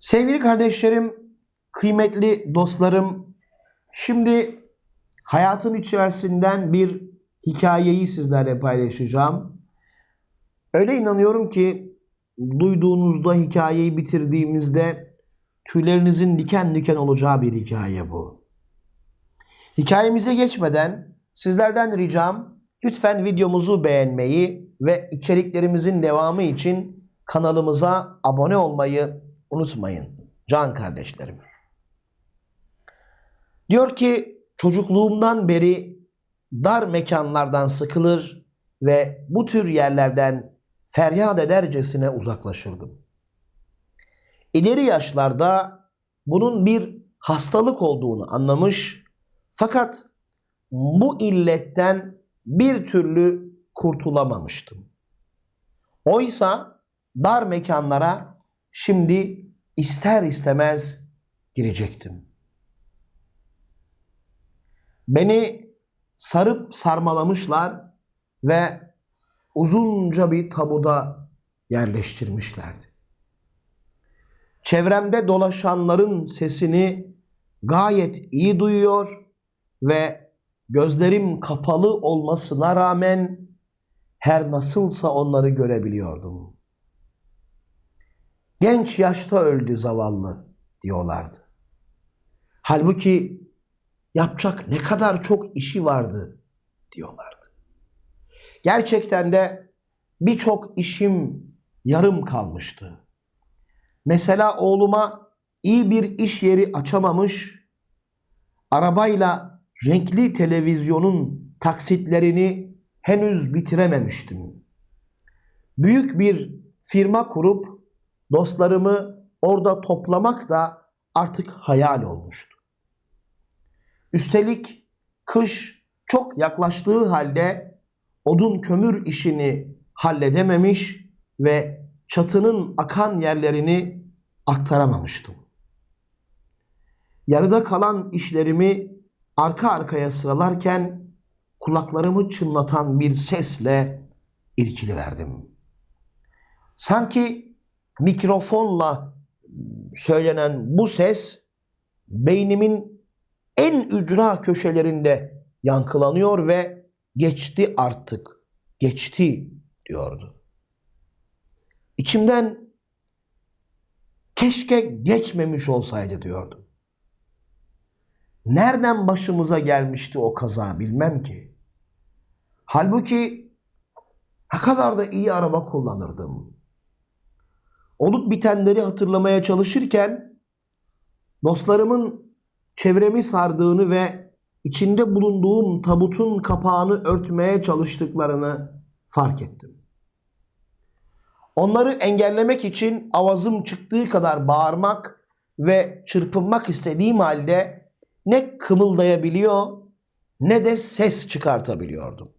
Sevgili kardeşlerim, kıymetli dostlarım, şimdi hayatın içerisinden bir hikayeyi sizlerle paylaşacağım. Öyle inanıyorum ki duyduğunuzda hikayeyi bitirdiğimizde tüylerinizin diken diken olacağı bir hikaye bu. Hikayemize geçmeden sizlerden ricam lütfen videomuzu beğenmeyi ve içeriklerimizin devamı için kanalımıza abone olmayı unutmayın can kardeşlerim. Diyor ki çocukluğumdan beri dar mekanlardan sıkılır ve bu tür yerlerden feryat edercesine uzaklaşırdım. İleri yaşlarda bunun bir hastalık olduğunu anlamış fakat bu illetten bir türlü kurtulamamıştım. Oysa dar mekanlara şimdi ister istemez girecektim. Beni sarıp sarmalamışlar ve uzunca bir tabuda yerleştirmişlerdi. Çevremde dolaşanların sesini gayet iyi duyuyor ve gözlerim kapalı olmasına rağmen her nasılsa onları görebiliyordum. Genç yaşta öldü zavallı diyorlardı. Halbuki yapacak ne kadar çok işi vardı diyorlardı. Gerçekten de birçok işim yarım kalmıştı. Mesela oğluma iyi bir iş yeri açamamış, arabayla renkli televizyonun taksitlerini henüz bitirememiştim. Büyük bir firma kurup dostlarımı orada toplamak da artık hayal olmuştu. Üstelik kış çok yaklaştığı halde odun kömür işini halledememiş ve çatının akan yerlerini aktaramamıştım. Yarıda kalan işlerimi arka arkaya sıralarken kulaklarımı çınlatan bir sesle irkiliverdim. Sanki mikrofonla söylenen bu ses beynimin en ücra köşelerinde yankılanıyor ve geçti artık, geçti diyordu. İçimden keşke geçmemiş olsaydı diyordum. Nereden başımıza gelmişti o kaza bilmem ki. Halbuki ne kadar da iyi araba kullanırdım. Olup bitenleri hatırlamaya çalışırken dostlarımın çevremi sardığını ve içinde bulunduğum tabutun kapağını örtmeye çalıştıklarını fark ettim. Onları engellemek için avazım çıktığı kadar bağırmak ve çırpınmak istediğim halde ne kımıldayabiliyor ne de ses çıkartabiliyordum.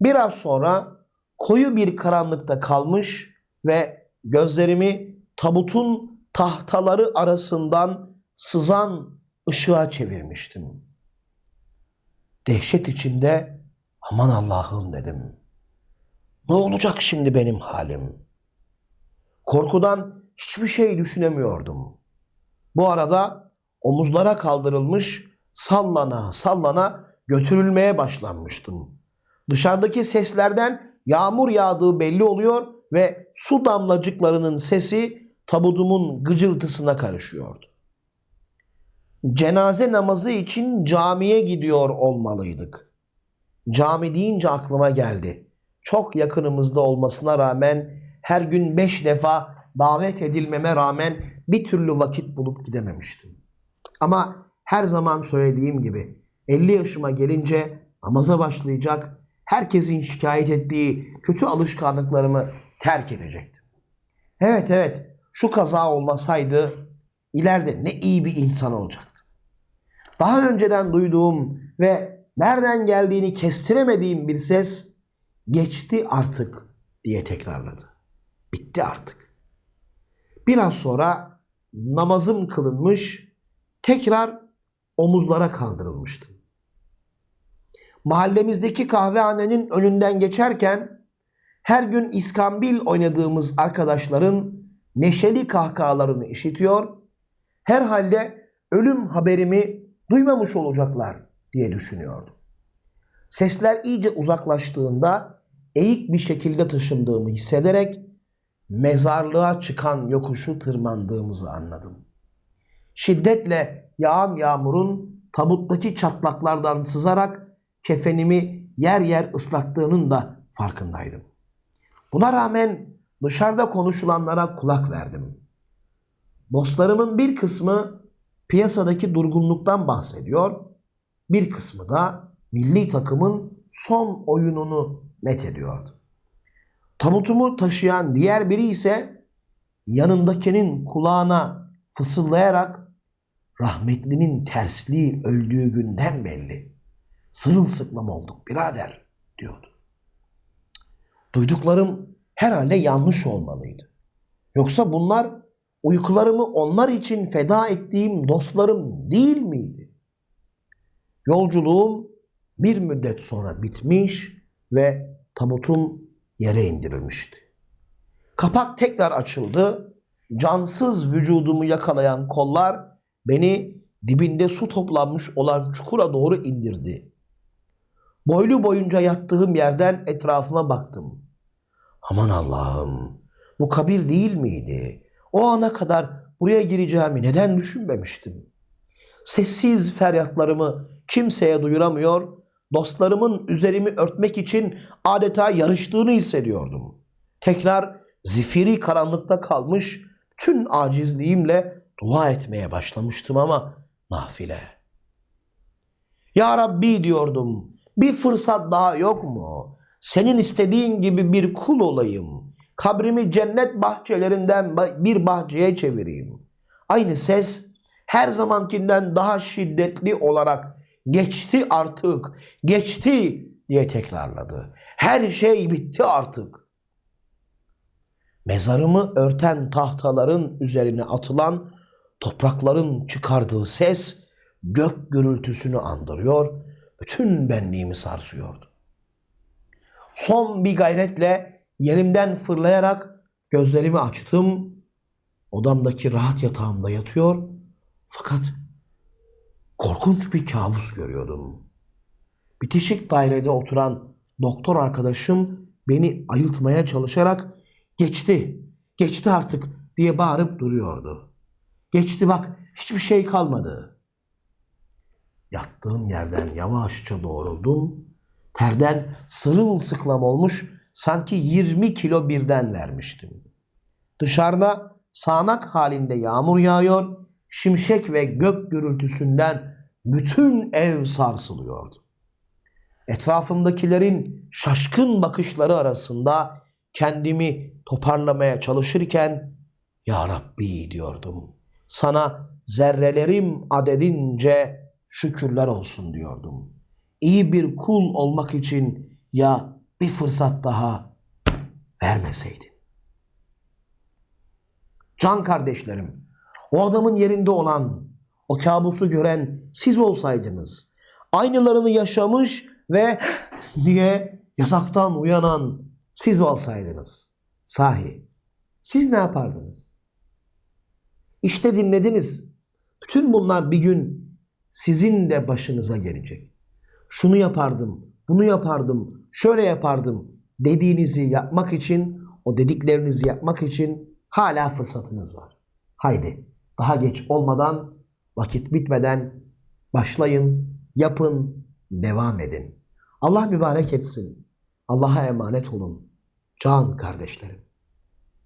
Biraz sonra koyu bir karanlıkta kalmış ve gözlerimi tabutun tahtaları arasından sızan ışığa çevirmiştim. Dehşet içinde aman Allah'ım dedim. Ne olacak şimdi benim halim? Korkudan hiçbir şey düşünemiyordum. Bu arada omuzlara kaldırılmış sallana sallana götürülmeye başlanmıştım. Dışarıdaki seslerden yağmur yağdığı belli oluyor ve su damlacıklarının sesi tabutumun gıcırtısına karışıyordu. Cenaze namazı için camiye gidiyor olmalıydık. Cami deyince aklıma geldi. Çok yakınımızda olmasına rağmen her gün beş defa davet edilmeme rağmen bir türlü vakit bulup gidememiştim. Ama her zaman söylediğim gibi 50 yaşıma gelince namaza başlayacak, herkesin şikayet ettiği kötü alışkanlıklarımı terk edecektim. Evet evet şu kaza olmasaydı ileride ne iyi bir insan olacaktım. Daha önceden duyduğum ve nereden geldiğini kestiremediğim bir ses geçti artık diye tekrarladı. Bitti artık. Biraz sonra namazım kılınmış, tekrar omuzlara kaldırılmıştım. Mahallemizdeki kahvehanenin önünden geçerken her gün iskambil oynadığımız arkadaşların neşeli kahkahalarını işitiyor. Herhalde ölüm haberimi duymamış olacaklar diye düşünüyordum. Sesler iyice uzaklaştığında eğik bir şekilde taşındığımı hissederek mezarlığa çıkan yokuşu tırmandığımızı anladım. Şiddetle yağan yağmurun tabuttaki çatlaklardan sızarak kefenimi yer yer ıslattığının da farkındaydım. Buna rağmen dışarıda konuşulanlara kulak verdim. Dostlarımın bir kısmı piyasadaki durgunluktan bahsediyor, bir kısmı da milli takımın son oyununu met ediyordu. Tabutumu taşıyan diğer biri ise yanındakinin kulağına fısıldayarak rahmetlinin tersliği öldüğü günden belli. Sırılsıklam olduk birader diyordu. Duyduklarım herhalde yanlış olmalıydı. Yoksa bunlar uykularımı onlar için feda ettiğim dostlarım değil miydi? Yolculuğum bir müddet sonra bitmiş ve tabutum yere indirilmişti. Kapak tekrar açıldı. Cansız vücudumu yakalayan kollar beni dibinde su toplanmış olan çukura doğru indirdi. Boylu boyunca yattığım yerden etrafıma baktım. Aman Allah'ım bu kabir değil miydi? O ana kadar buraya gireceğimi neden düşünmemiştim? Sessiz feryatlarımı kimseye duyuramıyor, dostlarımın üzerimi örtmek için adeta yarıştığını hissediyordum. Tekrar zifiri karanlıkta kalmış, tüm acizliğimle dua etmeye başlamıştım ama nafile. Ya Rabbi diyordum, bir fırsat daha yok mu? Senin istediğin gibi bir kul olayım. Kabrimi cennet bahçelerinden bir bahçeye çevireyim. Aynı ses her zamankinden daha şiddetli olarak geçti artık, geçti diye tekrarladı. Her şey bitti artık. Mezarımı örten tahtaların üzerine atılan toprakların çıkardığı ses gök gürültüsünü andırıyor, bütün benliğimi sarsıyordu. Son bir gayretle yerimden fırlayarak gözlerimi açtım. Odamdaki rahat yatağımda yatıyor fakat korkunç bir kabus görüyordum. Bitişik dairede oturan doktor arkadaşım beni ayıltmaya çalışarak geçti, geçti artık diye bağırıp duruyordu. Geçti bak hiçbir şey kalmadı. Yattığım yerden yavaşça doğruldum. Terden sırılsıklam olmuş sanki 20 kilo birden vermiştim. Dışarıda sağanak halinde yağmur yağıyor, şimşek ve gök gürültüsünden bütün ev sarsılıyordu. Etrafımdakilerin şaşkın bakışları arasında kendimi toparlamaya çalışırken Ya Rabbi diyordum. Sana zerrelerim adedince şükürler olsun diyordum. İyi bir kul olmak için ya bir fırsat daha vermeseydin. Can kardeşlerim, o adamın yerinde olan, o kabusu gören siz olsaydınız, aynılarını yaşamış ve diye yataktan uyanan siz olsaydınız, sahi siz ne yapardınız? İşte dinlediniz. Bütün bunlar bir gün sizin de başınıza gelecek. Şunu yapardım, bunu yapardım, şöyle yapardım dediğinizi yapmak için, o dediklerinizi yapmak için hala fırsatınız var. Haydi daha geç olmadan, vakit bitmeden başlayın, yapın, devam edin. Allah mübarek etsin. Allah'a emanet olun. Can kardeşlerim.